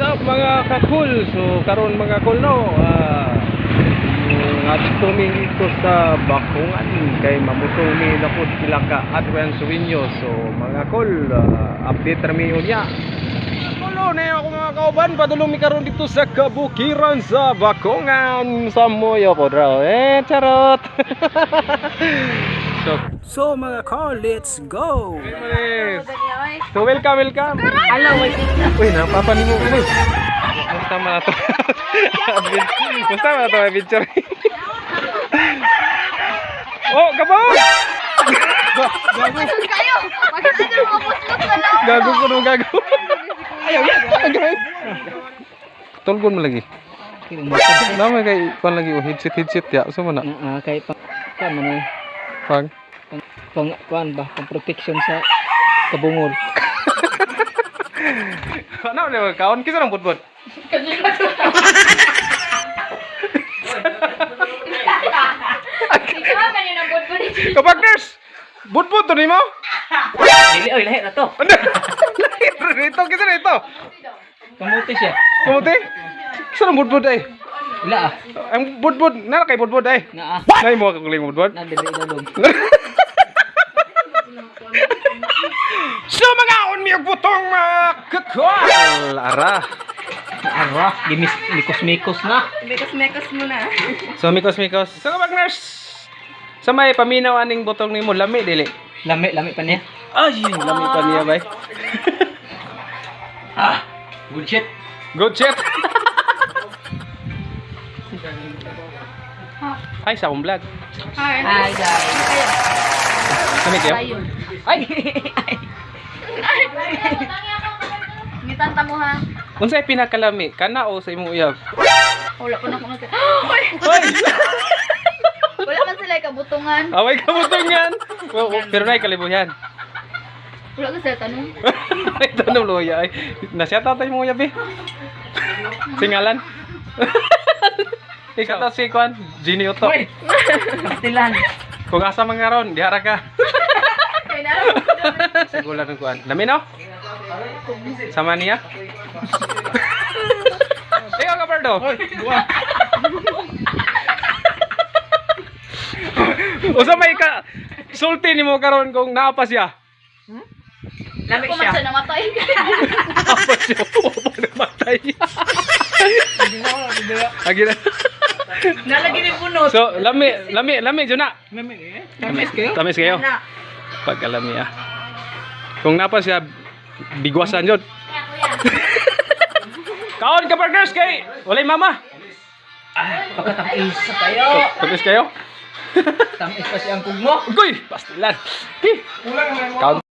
up mga kakul? So karon mga kul no, ah at tuming ito sa Bakungan kay mamutong ni Lapot Ilaka Adrian Suwinyo. So mga kul, ah, update rami unya. Tulo na ako mga kauban, padulong karon dito sa kabukiran sa Bakungan sa Moyo ko draw. Eh, charot. so, So mga call, let's go! So welcome, welcome. Hello, wait. Uy, napapani mo ulit. Basta man na to. Basta man na to, may picture. oh, kabaw! Gago. Kayo! Bakit ano mga pustot ka lang? Gago ko nung gago. Ayaw, ayaw. Tulgon mo lagi. Nama kay pan lagi oh headset headset ya. So mana? Ah, kay pang kan man eh. Pag pang kuan ba pang protection sa kabungol. ano na kaon kisa ang budbud. Kapag nurse, butbut to nimo. Dili oy lahi na to. Ano? Rito kisa rito. Kamuti siya. Kamuti? Kisa nang butbut ay. Wala ah. Ang budbud, nara kay budbud ay. Na ah. Nay mo ka kuling budbud. Na dili dalong. So mga on mi butong mga kakal. Ara. Ara, gimis mikos-mikos na. Mekas-mekas mo na. So mikos mikos. So kapag nurse, sa may paminaw aning butong nimo lami dili. Lami lami pa niya. Ay, lami pa niya bay. Ah, good shit. Good shit. Ay, sa akong vlog. Hi. Hi guys. Kami kayo? Ayun. Ay! Ngitanta mo ha. Unsay pinakalami? Kana o sa imong uyab? Wala pa na ako nag- Uy! Hoy! Wala man sila kabutungan. Away ka mo yan. Pero na kalibuyan. Wala ka sila tanong. Ito na loya ay. Nasya tatay mo uyab eh. Singalan. Ikaw ta si Kwan, Gini Otto. Hoy. Pastilan. Kung asa mga ron, dihara ka. Kaya na. Sigulan ng Kwan. Lami no? Sama niya? Ikaw ka, buwa. Usa may ka sulti ni mo karon kung naapa siya. Lami Kung man siya namatay. Naapa siya. Opo namatay. Agi na. Nalagi ni punot. So, lami, lami, lami, Juna. Lami eh. Tamis kayo? Tamis kayo. Na. Pagkalami ah. Kung napa siya, bigwasan yun. Kaon ka partners kay walay mama. Ah, pagkatamis sa kayo. Tapos kayo. Tamis pa siyang kugmo. Ugoy, pastilan. Hi. Kaon